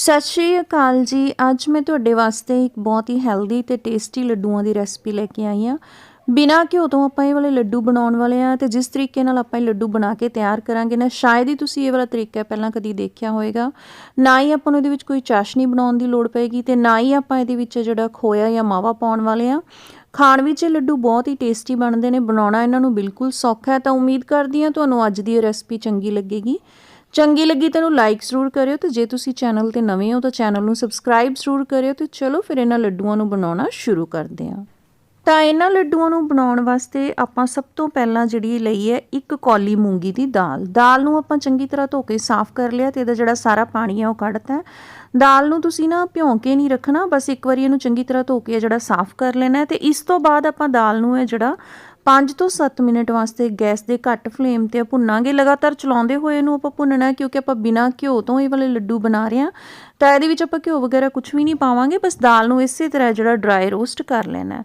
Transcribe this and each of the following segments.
ਸਤਿ ਸ਼੍ਰੀ ਅਕਾਲ ਜੀ। ਅੱਜ ਮੈਂ ਤੁਹਾਡੇ ਵਾਸਤੇ ਇੱਕ ਬਹੁਤ ਹੀ ਹੈਲਦੀ ਤੇ ਟੇਸਟੀ ਲੱਡੂਆਂ ਦੀ ਰੈਸਪੀ ਲੈ ਕੇ ਆਈ ਹਾਂ। ਬਿਨਾਂ ਘਿਓ ਤੋਂ ਆਪਾਂ ਇਹ ਵਾਲੇ ਲੱਡੂ ਬਣਾਉਣ ਵਾਲੇ ਆ ਤੇ ਜਿਸ ਤਰੀਕੇ ਨਾਲ ਆਪਾਂ ਇਹ ਲੱਡੂ ਬਣਾ ਕੇ ਤਿਆਰ ਕਰਾਂਗੇ ਨਾ, ਸ਼ਾਇਦ ਹੀ ਤੁਸੀਂ ਇਹ ਵਾਲਾ ਤਰੀਕਾ ਪਹਿਲਾਂ ਕਦੀ ਦੇਖਿਆ ਹੋਵੇਗਾ। ਨਾ ਹੀ ਆਪਾਂ ਨੂੰ ਇਹਦੇ ਵਿੱਚ ਕੋਈ ਚਾਸ਼ਨੀ ਬਣਾਉਣ ਦੀ ਲੋੜ ਪਏਗੀ ਤੇ ਨਾ ਹੀ ਆਪਾਂ ਇਹਦੇ ਵਿੱਚ ਜਿਹੜਾ ਖੋਇਆ ਜਾਂ ਮਾਵਾ ਪਾਉਣ ਵਾਲੇ ਆ ਖਾਣ ਵਿੱਚ ਇਹ ਲੱਡੂ ਬਹੁਤ ਹੀ ਟੇਸਟੀ ਬਣਦੇ ਨੇ, ਬਣਾਉਣਾ ਇਹਨਾਂ ਨੂੰ ਬਿਲਕੁਲ ਸੌਖਾ ਹੈ ਤਾਂ ਉਮੀਦ ਕਰਦੀ ਹਾਂ ਤੁਹਾਨੂੰ ਅੱਜ ਦੀ ਇਹ ਰੈਸਪੀ ਚੰਗੀ ਲੱਗੇਗੀ। ਚੰਗੀ ਲੱਗੀ ਤੈਨੂੰ ਲਾਈਕ ਜ਼ਰੂਰ ਕਰਿਓ ਤੇ ਜੇ ਤੁਸੀਂ ਚੈਨਲ ਤੇ ਨਵੇਂ ਹੋ ਤਾਂ ਚੈਨਲ ਨੂੰ ਸਬਸਕ੍ਰਾਈਬ ਜ਼ਰੂਰ ਕਰਿਓ ਤੇ ਚਲੋ ਫਿਰ ਇਹਨਾਂ ਲੱਡੂਆਂ ਨੂੰ ਬਣਾਉਣਾ ਸ਼ੁਰੂ ਕਰਦੇ ਹਾਂ। ਤਾਂ ਇਹਨਾਂ ਲੱਡੂਆਂ ਨੂੰ ਬਣਾਉਣ ਵਾਸਤੇ ਆਪਾਂ ਸਭ ਤੋਂ ਪਹਿਲਾਂ ਜਿਹੜੀ ਲਈ ਹੈ ਇੱਕ ਕੌਲੀ ਮੂੰਗੀ ਦੀ ਦਾਲ। ਦਾਲ ਨੂੰ ਆਪਾਂ ਚੰਗੀ ਤਰ੍ਹਾਂ ਧੋ ਕੇ ਸਾਫ਼ ਕਰ ਲਿਆ ਤੇ ਇਹਦਾ ਜਿਹੜਾ ਸਾਰਾ ਪਾਣੀ ਹੈ ਉਹ ਕੱਢਤਾ ਦਾਲ ਨੂੰ ਤੁਸੀਂ ਨਾ ਭਿਉਂ ਕੇ ਨਹੀਂ ਰੱਖਣਾ, ਬਸ ਇੱਕ ਵਾਰੀ ਇਹਨੂੰ ਚੰਗੀ ਤਰ੍ਹਾਂ ਧੋ ਕੇ ਜਿਹੜਾ ਸਾਫ਼ ਕਰ ਲੈਣਾ ਤੇ ਇਸ ਤੋਂ ਬਾਅਦ ਆਪਾਂ ਦਾਲ ਨੂੰ ਇਹ ਜਿਹੜਾ 5 ਤੋਂ 7 ਮਿੰਟ ਵਾਸਤੇ ਗੈਸ ਦੇ ਘੱਟ ਫਲੇਮ ਤੇ ਭੁੰਨਾਂਗੇ, ਲਗਾਤਾਰ ਚਲਾਉਂਦੇ ਹੋਏ ਇਹਨੂੰ ਆਪਾਂ ਭੁੰਨਣਾ ਕਿਉਂਕਿ ਆਪਾਂ ਬਿਨਾਂ ਘਿਓ ਤੋਂ ਇਹ ਵਾਲੇ ਲੱਡੂ ਬਣਾ ਰਹੇ ਹਾਂ। ਤਾਂ ਇਹਦੇ ਵਿੱਚ ਆਪਾਂ ਘਿਓ ਵਗੈਰਾ ਕੁਝ ਵੀ ਨਹੀਂ ਪਾਵਾਂਗੇ, ਬਸ ਦਾਲ ਨੂੰ ਇਸੇ ਤਰ੍ਹਾਂ ਜਿਹੜਾ ਡਰਾਈ ਰੋਸਟ ਕਰ ਲੈਣਾ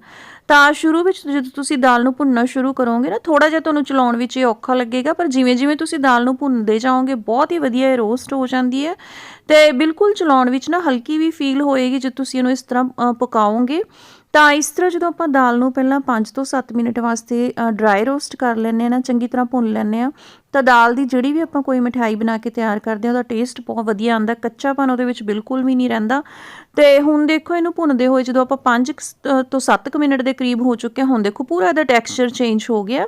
ਤਾਂ ਸ਼ੁਰੂ ਵਿੱਚ ਜਦੋਂ ਤੁਸੀਂ ਦਾਲ ਨੂੰ ਭੁੰਨਣਾ ਸ਼ੁਰੂ ਕਰੋਗੇ ਨਾ ਥੋੜਾ ਜਿਹਾ ਤੁਹਾਨੂੰ ਚਲਾਉਣ ਵਿੱਚ ਇਹ ਔਖਾ ਲੱਗੇਗਾ, ਪਰ ਜਿਵੇਂ ਜਿਵੇਂ ਤੁਸੀਂ ਦਾਲ ਨੂੰ ਭੁੰਨਦੇ ਜਾਓਗੇ, ਬਹੁਤ ਹੀ ਵਧੀਆ ਇਹ ਰੋਸਟ ਹੋ ਜਾਂਦੀ ਹੈ। ਤੇ ਬਿਲਕੁਲ ਚਲਾਉਣ ਵਿੱਚ ਨਾ ਹਲਕੀ ਵੀ ਫੀਲ ਹੋਏਗੀ ਜੇ ਤੁਸੀਂ ਇਹਨੂੰ ਇਸ ਤਰ੍ਹਾਂ ਪਕਾਓਗੇ। ਤਾਂ ਇਸ ਤਰ੍ਹਾਂ ਜਦੋਂ ਆਪਾਂ ਦਾਲ ਨੂੰ ਪਹਿਲਾਂ 5 ਤੋਂ 7 ਮਿੰਟ ਵਾਸਤੇ ਡਰਾਈ ਰੋਸਟ ਕਰ ਲੈਂਦੇ ਆ ਨਾ, ਚੰਗੀ ਤਰ੍ਹਾਂ ਭੁੰਨ ਲੈਂਦੇ ਆ ਤਾਂ ਦਾਲ ਦੀ ਜਿਹੜੀ ਵੀ ਆਪਾਂ ਕੋਈ ਮਠਿਆਈ ਬਣਾ ਕੇ ਤਿਆਰ ਕਰਦੇ ਆ ਉਹਦਾ ਟੇਸਟ ਬਹੁਤ ਵਧੀਆ ਆਉਂਦਾ, ਕੱਚਾਪਨ ਉਹਦੇ ਵਿੱਚ ਬਿਲਕੁਲ ਵੀ ਨਹੀਂ ਰਹਿੰਦਾ। ਤੇ ਹੁਣ ਦੇਖੋ ਇਹਨੂੰ ਭੁੰਨਦੇ ਹੋਏ ਜਦੋਂ ਆਪਾਂ 5 ਤੋਂ 7 ਮਿੰਟ ਦੇ ਕਰੀਬ ਹੋ ਚੁੱਕੇ ਹੁਣ ਦੇਖੋ ਪੂਰਾ ਇਹਦਾ ਟੈਕਸਚਰ ਚੇਂਜ ਹੋ ਗਿਆ।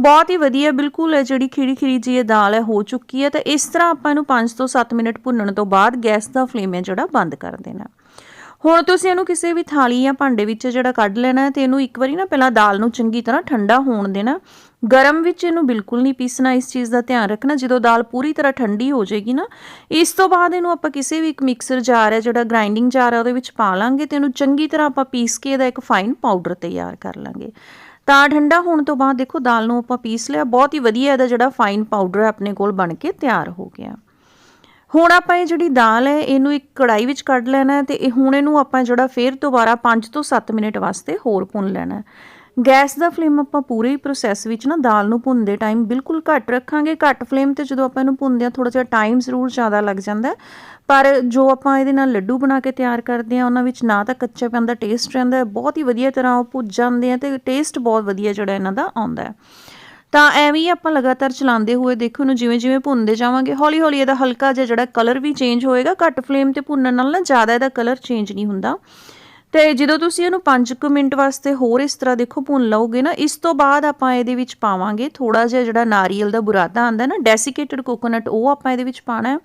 ਬਹੁਤ ਹੀ ਵਧੀਆ, ਬਿਲਕੁਲ ਹੈ ਜਿਹੜੀ ਖਿੜੀ ਖਿੜੀ ਜੀ ਇਹ ਦਾਲ ਹੈ, ਹੋ ਚੁੱਕੀ ਹੈ। ਤਾਂ ਇਸ ਤਰ੍ਹਾਂ ਆਪਾਂ ਇਹਨੂੰ 5 ਤੋਂ 7 ਮਿੰਟ ਭੁੰਨਣ ਤੋਂ ਬਾਅਦ ਗੈਸ ਦਾ ਫਲੇਮ ਹੈ ਜਿਹੜਾ ਬੰਦ ਕਰ ਦੇਣਾ। ਹੁਣ ਤੁਸੀਂ ਇਹਨੂੰ ਕਿਸੇ ਵੀ ਥਾਲੀ ਜਾਂ ਭਾਂਡੇ ਵਿੱਚ ਜਿਹੜਾ ਕੱਢ ਲੈਣਾ ਤੇ ਇਹਨੂੰ ਇੱਕ ਵਾਰੀ ਨਾ ਪਹਿਲਾਂ ਦਾਲ ਨੂੰ ਚੰਗੀ ਤਰ੍ਹਾਂ ਠੰਡਾ ਹੋਣ ਦੇਣਾ। ਗਰਮ ਵਿੱਚ ਇਹਨੂੰ ਬਿਲਕੁਲ ਨਹੀਂ ਪੀਸਣਾ, ਇਸ ਚੀਜ਼ ਦਾ ਧਿਆਨ ਰੱਖਣਾ। ਜਦੋਂ ਦਾਲ ਪੂਰੀ ਤਰ੍ਹਾਂ ਠੰਡੀ ਹੋ ਜਾਏਗੀ ਨਾ, ਇਸ ਤੋਂ ਬਾਅਦ ਇਹਨੂੰ ਆਪਾਂ ਕਿਸੇ ਵੀ ਇੱਕ ਮਿਕਸਰ ਜਾਰ ਹੈ, ਜਿਹੜਾ ਗ੍ਰਾਈਂਡਿੰਗ ਜਾਰ ਹੈ, ਉਹਦੇ ਵਿੱਚ ਪਾ ਲਾਂਗੇ ਤੇ ਇਹਨੂੰ ਚੰਗੀ ਤਰ੍ਹਾਂ ਆਪਾਂ ਪੀਸ ਕੇ ਇਹਦਾ ਇੱਕ ਫਾਈਨ ਪਾਊਡਰ ਤਿਆਰ ਕਰ ਲਾਂਗੇ। ਤਾਂ ਠੰਡਾ ਹੋਣ ਤੋਂ ਬਾਅਦ ਦੇਖੋ, ਦਾਲ ਨੂੰ ਆਪਾਂ ਪੀਸ ਲਿਆ। ਬਹੁਤ ਹੀ ਵਧੀਆ ਇਹਦਾ ਜਿਹੜਾ ਫਾਈਨ ਪਾਊਡਰ ਹੈ, ਆਪਣੇ ਕੋਲ ਬਣ ਕੇ ਤਿਆਰ ਹੋ ਗਿਆ। ਹੁਣ ਆਪਾਂ ਇਹ ਜਿਹੜੀ ਦਾਲ ਹੈ, ਇਹਨੂੰ ਇੱਕ ਕੜਾਈ ਵਿੱਚ ਕੱਢ ਲੈਣਾ ਹੈ ਤੇ ਇਹ ਹੁਣ ਇਹਨੂੰ ਆਪਾਂ ਜਿਹੜਾ ਫੇਰ ਦੁਬਾਰਾ 5 ਤੋਂ 7 ਮਿੰਟ ਵਾਸਤੇ ਹੋਰ ਭੁੰਨ ਲੈਣਾ ਹੈ। ਗੈਸ ਦਾ ਫਲੇਮ ਆਪਾਂ ਪੂਰੇ ਪ੍ਰੋਸੈਸ ਵਿੱਚ ਨਾ ਦਾਲ ਨੂੰ ਭੁੰਨਦੇ ਟਾਈਮ ਬਿਲਕੁਲ ਘੱਟ ਰੱਖਾਂਗੇ। ਘੱਟ ਫਲੇਮ ਤੇ ਜਦੋਂ ਆਪਾਂ ਇਹਨੂੰ ਭੁੰਨਦੇ ਆ ਥੋੜਾ ਜਿਹਾ ਟਾਈਮ ਜ਼ਰੂਰ ਜ਼ਿਆਦਾ ਲੱਗ ਜਾਂਦਾ ਪਰ ਜੋ ਆਪਾਂ ਇਹਦੇ ਨਾਲ ਲੱਡੂ ਬਣਾ ਕੇ ਤਿਆਰ ਕਰਦੇ ਆ ਉਹਨਾਂ ਵਿੱਚ ਨਾ ਤਾਂ ਕੱਚਾ ਪੈਂਦਾ ਟੇਸਟ ਰਹਿੰਦਾ ਬਹੁਤ ਹੀ ਵਧੀਆ ਤਰ੍ਹਾਂ ਉਹ ਭੁੱਜ ਜਾਂਦੇ ਆ ਤੇ ਟੇਸਟ ਬਹੁਤ ਵਧੀਆ ਜਿਹੜਾ ਇਹਨਾਂ ਦਾ ਆਉਂਦਾ ਹੈ। ਤਾਂ ਐਵੇਂ ਹੀ ਆਪਾਂ ਲਗਾਤਾਰ ਚਲਾਉਂਦੇ ਹੋਏ ਦੇਖੋ ਨੂੰ ਜਿਵੇਂ ਜਿਵੇਂ ਭੁੰਨਦੇ ਜਾਵਾਂਗੇ, ਹੌਲੀ ਹੌਲੀ ਇਹਦਾ ਹਲਕਾ ਜਿਹਾ ਜਿਹੜਾ ਕਲਰ ਵੀ ਚੇਂਜ ਹੋਏਗਾ, ਘੱਟ ਫਲੇਮ ਤੇ ਭੁੰਨਣ ਨਾਲ ਨਾ ਜ਼ਿਆਦਾ ਇਹਦਾ ਕਲਰ ਚੇਂਜ ਨਹੀਂ ਹੁੰਦਾ। ਤੇ ਜਦੋਂ ਤੁਸੀਂ ਇਹਨੂੰ 5 ਮਿੰਟ ਵਾਸਤੇ ਹੋਰ ਇਸ ਤਰ੍ਹਾਂ ਦੇਖੋ ਭੁੰਨ ਲਓਗੇ ਨਾ, ਇਸ ਤੋਂ ਬਾਅਦ ਆਪਾਂ ਇਹਦੇ ਵਿੱਚ ਪਾਵਾਂਗੇ ਥੋੜਾ ਜਿਹਾ ਜਿਹੜਾ ਨਾਰੀਅਲ ਦਾ ਬੁਰਾਦਾ ਆਂਦਾ ਨਾ ਡੈਸੀਕੇਟਡ ਕੋਕੋਨਟ ਉਹ ਆਪਾਂ ਇਹਦੇ ਵਿੱਚ ਪਾਣਾ ਹੈ।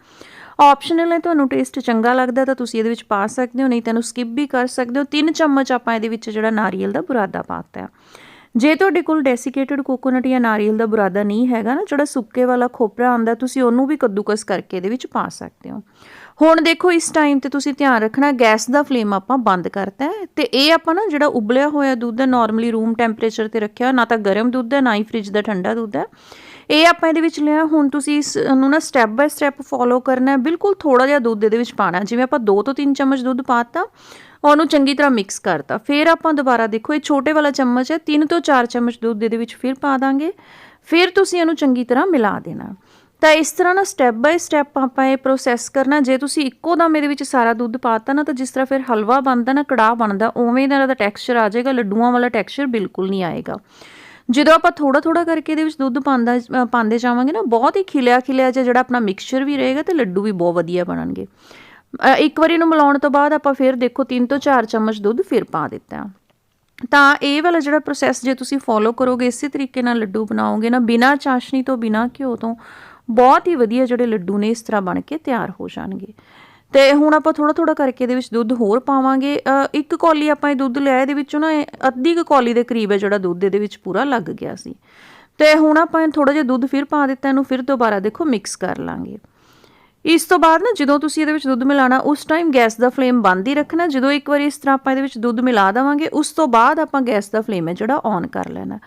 ਆਪਸ਼ਨਲ ਹੈ, ਤੁਹਾਨੂੰ ਟੇਸਟ ਚੰਗਾ ਲੱਗਦਾ ਤਾਂ ਤੁਸੀਂ ਇਹਦੇ ਵਿੱਚ ਪਾ ਸਕਦੇ ਹੋ, ਨਹੀਂ ਤਾਂ ਇਹਨੂੰ ਸਕਿਪ ਵੀ ਕਰ ਸਕਦੇ ਹੋ। 3 ਚਮਚ ਆਪਾਂ ਇਹਦੇ ਵਿੱਚ ਜਿਹੜਾ ਨਾਰੀਅਲ ਦਾ ਬੁਰਾਦਾ ਪਾਤਾ ਹੈ। ਜੇ ਤੁਹਾਡੇ ਕੋਲ ਡੈਸੀਕੇਟਡ ਕੋਕੋਨਟ ਜਾਂ ਨਾਰੀਅਲ ਦਾ ਬੁਰਾਦਾ ਨਹੀਂ ਹੈਗਾ ਨਾ, ਜਿਹੜਾ ਸੁੱਕੇ ਵਾਲਾ ਖੋਪਰਾ ਆਉਂਦਾ, ਤੁਸੀਂ ਉਹਨੂੰ ਵੀ ਕੱਦੂਕਸ ਕਰਕੇ ਇਹਦੇ ਵਿੱਚ ਪਾ ਸਕਦੇ ਹੋ। ਹੁਣ ਦੇਖੋ, ਇਸ ਟਾਈਮ ਤੇ ਤੁਸੀਂ ਧਿਆਨ ਰੱਖਣਾ, ਗੈਸ ਦਾ ਫਲੇਮ ਆਪਾਂ ਬੰਦ ਕਰਤਾ ਹੈ ਤੇ ਇਹ ਆਪਾਂ ਨਾ ਜਿਹੜਾ ਉਬਲਿਆ ਹੋਇਆ ਦੁੱਧ ਹੈ ਨਾਰਮਲੀ ਰੂਮ ਟੈਂਪਰੇਚਰ ਤੇ ਰੱਖਿਆ, ਨਾ ਤਾਂ ਗਰਮ ਦੁੱਧ ਹੈ, ਨਾ ਹੀ ਫ੍ਰਿਜ ਦਾ ਠੰਡਾ ਦੁੱਧ ਹੈ। ਇਹ ਆਪਾਂ ਇਹਦੇ ਵਿੱਚ ਲਿਆ, ਹੁਣ ਤੁਸੀਂ ਇਸ ਨੂੰ ਨਾ ਸਟੈਪ ਬਾਈ ਸਟੈਪ ਫੋਲੋ ਕਰਨਾ ਹੈ, ਬਿਲਕੁਲ ਥੋੜਾ ਜਿਹਾ ਦੁੱਧ ਇਹਦੇ ਵਿੱਚ ਪਾਣਾ ਜਿਵੇਂ ਆਪਾਂ 2 ਤੋਂ 3 ਚਮਚ ਦੁੱਧ ਪਾਤਾ, ਉਹਨੂੰ ਚੰਗੀ ਤਰ੍ਹਾਂ ਮਿਕਸ ਕਰਤਾ। ਫਿਰ ਆਪਾਂ ਦੁਬਾਰਾ ਦੇਖੋ, ਇਹ ਛੋਟੇ ਵਾਲਾ ਚਮਚ ਹੈ 3 ਤੋਂ 4 ਚਮਚ ਦੁੱਧ ਇਹਦੇ ਵਿੱਚ ਫਿਰ ਪਾ ਦਾਂਗੇ। ਫਿਰ ਤੁਸੀਂ ਇਹਨੂੰ ਚੰਗੀ ਤਰ੍ਹਾਂ ਮਿਲਾ ਦੇਣਾ ਤਾਂ ਇਸ ਤਰ੍ਹਾਂ ਨਾ ਸਟੈਪ ਬਾਈ ਸਟੈਪ ਆਪਾਂ ਇਹ ਪ੍ਰੋਸੈਸ ਕਰਨਾ ਜੇ ਤੁਸੀਂ ਇੱਕੋ ਦਮ ਇਹਦੇ ਵਿੱਚ ਸਾਰਾ ਦੁੱਧ ਪਾਤਾ ਨਾ, ਤਾਂ ਜਿਸ ਤਰ੍ਹਾਂ ਫਿਰ ਹਲਵਾ ਬਣਦਾ ਨਾ, ਕੜਾਹ ਬਣਦਾ, ਉਵੇਂ ਦਾ ਦਾ ਟੈਕਸਚਰ ਆ ਜਾਏਗਾ, ਲੱਡੂਆਂ ਵਾਲਾ ਟੈਕਸਚਰ ਬਿਲਕੁਲ ਨਹੀਂ ਆਏਗਾ। ਜਦੋਂ ਆਪਾਂ ਥੋੜਾ ਥੋੜਾ ਕਰਕੇ ਇਹਦੇ ਵਿੱਚ ਦੁੱਧ ਪਾਉਂਦਾ ਪਾਉਂਦੇ ਜਾਵਾਂਗੇ ਨਾ, ਬਹੁਤ ਹੀ ਖਿਲਿਆ ਖਿਲਿਆ ਜਿਹੜਾ ਆਪਣਾ ਮਿਕਸਚਰ ਵੀ ਰਹੇਗਾ ਤੇ ਲੱਡੂ ਵੀ ਬਹੁਤ ਵਧੀਆ ਬਣਨਗੇ। ਇੱਕ ਵਾਰੀ ਇਹਨੂੰ ਮਿਲਾਉਣ ਤੋਂ ਬਾਅਦ ਆਪਾਂ ਫਿਰ ਦੇਖੋ 3 ਤੋਂ 4 ਚਮਚ ਦੁੱਧ ਫਿਰ ਪਾ ਦਿੱਤਾ। ਤਾਂ ਇਹ ਵਾਲਾ ਜਿਹੜਾ ਪ੍ਰੋਸੈਸ ਜੇ ਤੁਸੀਂ ਫੋਲੋ ਕਰੋਗੇ, ਇਸੇ ਤਰੀਕੇ ਨਾਲ ਲੱਡੂ ਬਣਾਓਗੇ ਨਾ, ਬਿਨਾ ਚਾਸ਼ਨੀ ਤੋਂ, ਬਿਨਾ ਘਿਓ ਤੋਂ, ਬਹੁਤ ਹੀ ਵਧੀਆ ਜਿਹੜੇ ਲੱਡੂ ਨੇ ਇਸ ਤਰ੍ਹਾਂ ਬਣ ਕੇ ਤਿਆਰ ਹੋ ਜਾਣਗੇ। ਤੇ ਹੁਣ ਆਪਾਂ ਥੋੜਾ ਥੋੜਾ ਕਰਕੇ ਇਹਦੇ ਵਿੱਚ ਦੁੱਧ ਹੋਰ ਪਾਵਾਂਗੇ। ਇੱਕ ਕੌਲੀ ਆਪਾਂ ਇਹ ਦੁੱਧ ਲਿਆ ਇਹਦੇ ਵਿੱਚੋਂ ਨਾ ਅੱਧੀ ਕੁ ਕੌਲੀ ਦੇ ਕਰੀਬ ਹੈ ਜਿਹੜਾ ਦੁੱਧ ਇਹਦੇ ਵਿੱਚ ਪੂਰਾ ਲੱਗ ਗਿਆ ਸੀ। ਤੇ ਹੁਣ ਆਪਾਂ ਥੋੜਾ ਜਿਹਾ ਦੁੱਧ ਫਿਰ ਪਾ ਦਿੱਤਾ, ਇਹਨੂੰ ਫਿਰ ਦੁਬਾਰਾ ਦੇਖੋ ਮਿਕਸ ਕਰ ਲਾਂਗੇ। ਇਸ ਤੋਂ ਬਾਅਦ ਨਾ ਜਦੋਂ ਤੁਸੀਂ ਇਹਦੇ ਵਿੱਚ ਦੁੱਧ ਮਿਲਾਣਾ ਉਸ ਟਾਈਮ ਗੈਸ ਦਾ ਫਲੇਮ ਬੰਦ ਹੀ ਰੱਖਣਾ। ਜਦੋਂ ਇੱਕ ਵਾਰੀ ਇਸ ਤਰ੍ਹਾਂ ਆਪਾਂ ਇਹਦੇ ਵਿੱਚ ਦੁੱਧ ਮਿਲਾ ਦਵਾਂਗੇ, ਉਸ ਤੋਂ ਬਾਅਦ ਆਪਾਂ ਗੈਸ ਦਾ ਫਲੇਮ ਹੈ ਜਿਹੜਾ ਔਨ ਕਰ ਲੈਣਾ।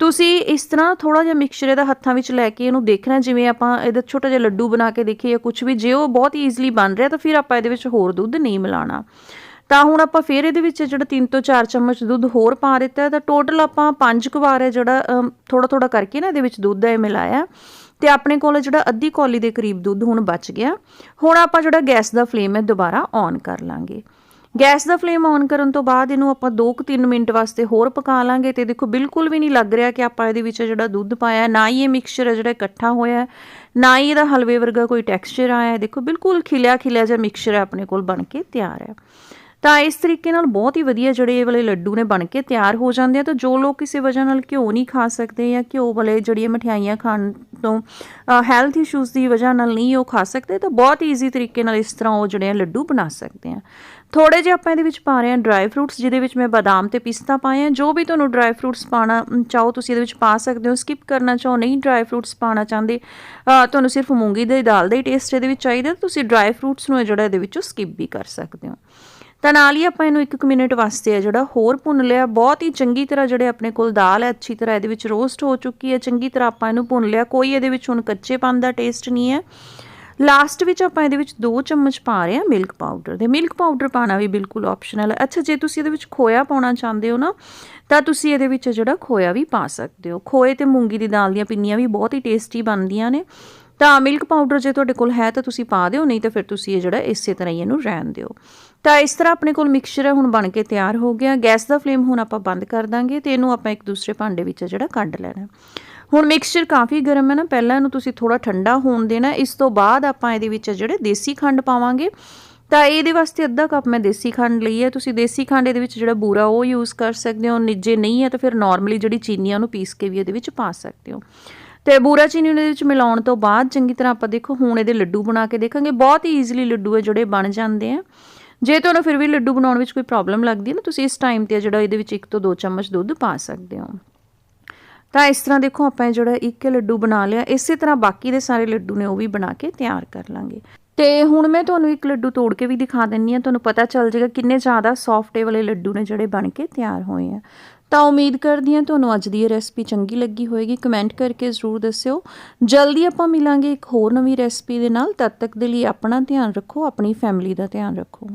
ਤੁਸੀਂ ਇਸ ਤਰ੍ਹਾਂ ਥੋੜਾ ਜਿਹਾ ਮਿਕਸਚਰ ਇਹਦਾ ਹੱਥਾਂ ਵਿੱਚ ਲੈ ਕੇ ਇਹਨੂੰ ਦੇਖਣਾ, ਜਿਵੇਂ ਆਪਾਂ ਇਹਦਾ ਛੋਟਾ ਜਿਹਾ ਲੱਡੂ ਬਣਾ ਕੇ ਦੇਖੀਏ ਜਾਂ ਕੁਝ ਵੀ, ਜੇ ਉਹ ਬਹੁਤ ਈਜ਼ੀਲੀ ਬਣ ਰਿਹਾ ਤਾਂ ਫਿਰ ਆਪਾਂ ਇਹਦੇ ਵਿੱਚ ਹੋਰ ਦੁੱਧ ਨਹੀਂ ਮਿਲਾਣਾ ਤਾਂ ਹੁਣ ਆਪਾਂ ਫੇਰ ਇਹਦੇ ਵਿੱਚ ਜਿਹੜਾ 3 ਤੋਂ 4 ਚਮਚ ਦੁੱਧ ਹੋਰ ਪਾ ਦਿੱਤਾ, ਤਾਂ ਟੋਟਲ ਆਪਾਂ 5 ਕੁ ਵਾਰ ਹੈ ਜਿਹੜਾ ਥੋੜਾ ਥੋੜਾ ਕਰਕੇ ਨਾ ਇਹਦੇ ਵਿੱਚ ਦੁੱਧ ਹੈ ਮਿਲਾਇਆ। ਤੇ ਆਪਣੇ ਕੋਲ ਜਿਹੜਾ ਅੱਧੀ ਕੌਲੀ ਦੇ ਕਰੀਬ ਦੁੱਧ ਹੁਣ ਬਚ ਗਿਆ। ਹੁਣ ਆਪਾਂ ਜਿਹੜਾ ਗੈਸ ਦਾ ਫਲੇਮ ਹੈ, ਦੁਬਾਰਾ ਔਨ ਕਰ ਲਾਂਗੇ। ਗੈਸ ਦਾ ਫਲੇਮ ਔਨ ਕਰਨ ਤੋਂ ਬਾਅਦ ਇਹਨੂੰ ਆਪਾਂ 2-3 ਮਿੰਟ ਵਾਸਤੇ ਹੋਰ ਪਕਾ ਲਾਂਗੇ ਤੇ ਦੇਖੋ ਬਿਲਕੁਲ ਵੀ ਨਹੀਂ ਲੱਗ ਰਿਹਾ ਕਿ ਆਪਾਂ ਇਹਦੇ ਵਿੱਚ ਜਿਹੜਾ ਦੁੱਧ ਪਾਇਆ, ਨਾ ਹੀ ਇਹ ਮਿਕਸਚਰ ਹੈ ਜਿਹੜਾ ਇਕੱਠਾ ਹੋਇਆ ਨਾ ਹੀ ਇਹਦਾ ਹਲਵੇ ਵਰਗਾ ਕੋਈ ਟੈਕਸਚਰ ਆਇਆ ਦੇਖੋ ਬਿਲਕੁਲ ਖਿਲਿਆ ਖਿਲਿਆ ਜਿਹਾ ਮਿਕਸਚਰ ਆਪਣੇ ਕੋਲ ਬਣ ਕੇ ਤਿਆਰ ਹੈ। ਤਾਂ ਇਸ ਤਰੀਕੇ ਨਾਲ ਬਹੁਤ ਹੀ ਵਧੀਆ ਜਿਹੜੇ ਇਹ ਵਾਲੇ ਲੱਡੂ ਨੇ ਬਣ ਕੇ ਤਿਆਰ ਹੋ ਜਾਂਦੇ ਆ, ਤਾਂ ਜੋ ਲੋਕ ਕਿਸੇ ਵਜ੍ਹਾ ਨਾਲ ਘਿਓ ਨਹੀਂ ਖਾ ਸਕਦੇ ਜਾਂ ਘਿਓ ਵਾਲੇ ਜਿਹੜੀਆਂ ਮਠਿਆਈਆਂ ਖਾਣ ਤੋਂ ਹੈਲਥ ਇਸ਼ੂਜ਼ ਦੀ ਵਜ੍ਹਾ ਨਾਲ ਨਹੀਂ ਉਹ ਖਾ ਸਕਦੇ, ਤਾਂ ਬਹੁਤ ਈਜ਼ੀ ਤਰੀਕੇ ਨਾਲ ਇਸ ਤਰ੍ਹਾਂ ਉਹ ਜਿਹੜੇ ਆ ਲੱਡੂ ਬਣਾ ਸਕਦੇ ਆ। ਥੋੜੇ ਜਿਹਾ ਆਪਾਂ ਇਹਦੇ ਵਿੱਚ ਪਾ ਰਹੇ ਹਾਂ ਡਰਾਈ ਫਰੂਟਸ ਜਿਹਦੇ ਵਿੱਚ ਮੈਂ ਬਾਦਾਮ ਤੇ ਪਿਸਤਾ ਪਾਏ ਆ ਜੋ ਵੀ ਤੁਹਾਨੂੰ ਡਰਾਈ ਫਰੂਟਸ ਪਾਣਾ ਚਾਹੋ ਤੁਸੀਂ ਇਹਦੇ ਵਿੱਚ ਪਾ ਸਕਦੇ ਹੋ ਸਕਿਪ ਕਰਨਾ ਚਾਹੋ, ਨਹੀਂ ਡਰਾਈ ਫਰੂਟਸ ਪਾਣਾ ਚਾਹੁੰਦੇ ਤੁਹਾਨੂੰ ਸਿਰਫ ਮੂੰਗੀ ਦੀ ਦਾਲ ਦਾ ਹੀ ਟੇਸਟ ਇਹਦੇ ਵਿੱਚ ਚਾਹੀਦਾ ਤੁਸੀਂ ਡਰਾਈ ਫਰੂਟਸ ਨੂੰ ਇਹ ਜਿਹੜਾ ਇਹਦੇ ਵਿੱਚੋਂ ਸਕਿਪ ਵੀ ਕਰ ਸਕਦੇ ਹੋ। ਤਾਂ ਨਾਲ ਹੀ ਆਪਾਂ ਇਹਨੂੰ 1 ਮਿੰਟ ਵਾਸਤੇ ਹੈ ਜਿਹੜਾ ਹੋਰ ਭੁੰਨ ਲਿਆ। ਬਹੁਤ ਹੀ ਚੰਗੀ ਤਰ੍ਹਾਂ ਜਿਹੜੇ ਆਪਣੇ ਕੋਲ ਦਾਲ ਹੈ, ਅੱਛੀ ਤਰ੍ਹਾਂ ਇਹਦੇ ਵਿੱਚ ਰੋਸਟ ਹੋ ਚੁੱਕੀ ਹੈ। ਚੰਗੀ ਤਰ੍ਹਾਂ ਆਪਾਂ ਇਹਨੂੰ ਭੁੰਨ ਲਿਆ। ਕੋਈ ਇਹਦੇ ਵਿੱਚ ਹੁਣ ਕੱਚੇਪਨ ਦਾ ਟੇਸਟ ਨਹੀਂ ਹੈ। ਲਾਸਟ ਵਿੱਚ ਆਪਾਂ ਇਹਦੇ ਵਿੱਚ 2 ਚਮਚ ਪਾ ਰਹੇ ਹਾਂ ਮਿਲਕ ਪਾਊਡਰ ਦੇ। ਮਿਲਕ ਪਾਊਡਰ ਪਾਣਾ ਵੀ ਬਿਲਕੁਲ ਆਪਸ਼ਨਲ ਹੈ। ਅੱਛਾ, ਜੇ ਤੁਸੀਂ ਇਹਦੇ ਵਿੱਚ ਖੋਇਆ ਪਾਉਣਾ ਚਾਹੁੰਦੇ ਹੋ ਨਾ, ਤਾਂ ਤੁਸੀਂ ਇਹਦੇ ਵਿੱਚ ਜਿਹੜਾ ਖੋਇਆ ਵੀ ਪਾ ਸਕਦੇ ਹੋ। ਖੋਏ ਤੇ ਮੂੰਗੀ ਦੀ ਦਾਲ ਦੀਆਂ ਪਿੰਨੀਆਂ ਵੀ ਬਹੁਤ ਹੀ ਟੇਸਟੀ ਬਣਦੀਆਂ ਨੇ। ਤਾਂ ਮਿਲਕ ਪਾਊਡਰ ਜੇ ਤੁਹਾਡੇ ਕੋਲ ਹੈ ਤਾਂ ਤੁਸੀਂ ਪਾ ਦਿਓ, ਨਹੀਂ ਤਾਂ ਫਿਰ ਤੁਸੀਂ ਇਹ ਜਿਹੜਾ ਇਸੇ ਤਰ੍ਹਾਂ ਹੀ ਇਹਨੂੰ ਰਹਿਣ ਦਿਓ। ਤਾਂ ਇਸ ਤਰ੍ਹਾਂ ਆਪਣੇ ਕੋਲ ਮਿਕਸਚਰ ਹੈ ਹੁਣ ਬਣ ਕੇ ਤਿਆਰ ਹੋ ਗਿਆ। ਗੈਸ ਦਾ ਫਲੇਮ ਹੁਣ ਆਪਾਂ ਬੰਦ ਕਰ ਦਾਂਗੇ ਤੇ ਇਹਨੂੰ ਆਪਾਂ ਇੱਕ ਦੂਸਰੇ ਭਾਂਡੇ ਵਿੱਚ ਜਿਹੜਾ ਕੱਢ ਲੈਣਾ। ਹੁਣ ਮਿਕਸਚਰ ਕਾਫੀ ਗਰਮ ਹੈ ਨਾ, ਪਹਿਲਾਂ ਇਹਨੂੰ ਤੁਸੀਂ ਥੋੜਾ ਠੰਡਾ ਹੋਣ ਦੇਣਾ। ਇਸ ਤੋਂ ਬਾਅਦ ਆਪਾਂ ਇਹਦੇ ਵਿੱਚ ਜਿਹੜੇ ਦੇਸੀ ਖੰਡ ਪਾਵਾਂਗੇ। ਤਾਂ ਇਹਦੇ ਵਾਸਤੇ ਅੱਧਾ ਕੱਪ ਮੈਂ ਦੇਸੀ ਖੰਡ ਲਈ ਹੈ। ਤੁਸੀਂ ਦੇਸੀ ਖੰਡ ਇਹਦੇ ਵਿੱਚ ਜਿਹੜਾ ਬੂਰਾ ਉਹ ਯੂਜ਼ ਕਰ ਸਕਦੇ ਹੋ, ਨਿੱਜੇ ਨਹੀਂ ਹੈ ਤਾਂ ਫਿਰ ਨਾਰਮਲੀ ਜਿਹੜੀ ਚੀਨੀ ਆ ਉਹਨੂੰ ਪੀਸ ਕੇ ਵੀ ਇਹਦੇ ਵਿੱਚ ਪਾ ਸਕਦੇ ਹੋ। ਤੇ ਬੂਰਾ ਚੀਨੀ ਉਹਦੇ ਵਿੱਚ ਮਿਲਾਉਣ ਤੋਂ ਬਾਅਦ ਚੰਗੀ ਤਰ੍ਹਾਂ ਆਪਾਂ ਦੇਖੋ ਹੁਣ ਇਹਦੇ ਲੱਡੂ ਬਣਾ ਕੇ ਦੇਖਾਂਗੇ। ਬਹੁਤ ਹੀ ਈਜ਼ੀਲੀ ਲੱਡੂ ਹੈ ਜਿਹੜੇ ਬਣ ਜਾਂਦੇ ਆ। ਜੇ ਤੁਹਾਨੂੰ ਫਿਰ ਵੀ ਲੱਡੂ ਬਣਾਉਣ ਵਿੱਚ ਕੋਈ ਪ੍ਰੋਬਲਮ ਲੱਗਦੀ ਹੈ ਨਾ, ਤੁਸੀਂ ਇਸ ਟਾਈਮ ਤੇ ਜਿਹੜਾ ਇਹਦੇ ਵਿੱਚ 1 ਤੋਂ 2 ਚਮਚ ਦੁੱਧ ਪਾ ਸਕਦੇ ਹੋ। ਤਾਂ ਇਸ ਤਰ੍ਹਾਂ ਦੇਖੋ, ਆਪਾਂ ਜਿਹੜਾ ਇੱਕ ਲੱਡੂ ਬਣਾ ਲਿਆ, ਇਸੇ ਤਰ੍ਹਾਂ ਬਾਕੀ ਦੇ ਸਾਰੇ ਲੱਡੂ ਨੇ ਉਹ ਵੀ ਬਣਾ ਕੇ ਤਿਆਰ ਕਰ ਲਾਂਗੇ। ਤੇ ਹੁਣ ਮੈਂ ਤੁਹਾਨੂੰ ਇੱਕ ਲੱਡੂ ਤੋੜ ਕੇ ਵੀ ਦਿਖਾ ਦਿੰਨੀ ਆ, ਤੁਹਾਨੂੰ ਪਤਾ ਚੱਲ ਜਾਏਗਾ ਕਿੰਨੇ ਜ਼ਿਆਦਾ ਸੌਫਟ ਵਾਲੇ ਲੱਡੂ ਨੇ ਜਿਹੜੇ ਬਣ ਕੇ ਤਿਆਰ ਹੋਏ ਆ। ਤਾਂ ਉਮੀਦ ਕਰਦੀ ਹਾਂ ਤੁਹਾਨੂੰ ਅੱਜ ਦੀ ਇਹ ਰੈਸਪੀ ਚੰਗੀ ਲੱਗੀ ਹੋਵੇਗੀ ਕਮੈਂਟ ਕਰਕੇ ਜ਼ਰੂਰ ਦੱਸਿਓ। ਜਲਦੀ ਆਪਾਂ ਮਿਲਾਂਗੇ ਇੱਕ ਹੋਰ ਨਵੀਂ ਰੈਸਪੀ ਦੇ ਨਾਲ, ਤਦ ਤੱਕ ਦੇ ਲਈ ਆਪਣਾ ਧਿਆਨ ਰੱਖੋ, ਆਪਣੀ ਫੈਮਿਲੀ ਦਾ ਧਿਆਨ ਰੱਖੋ।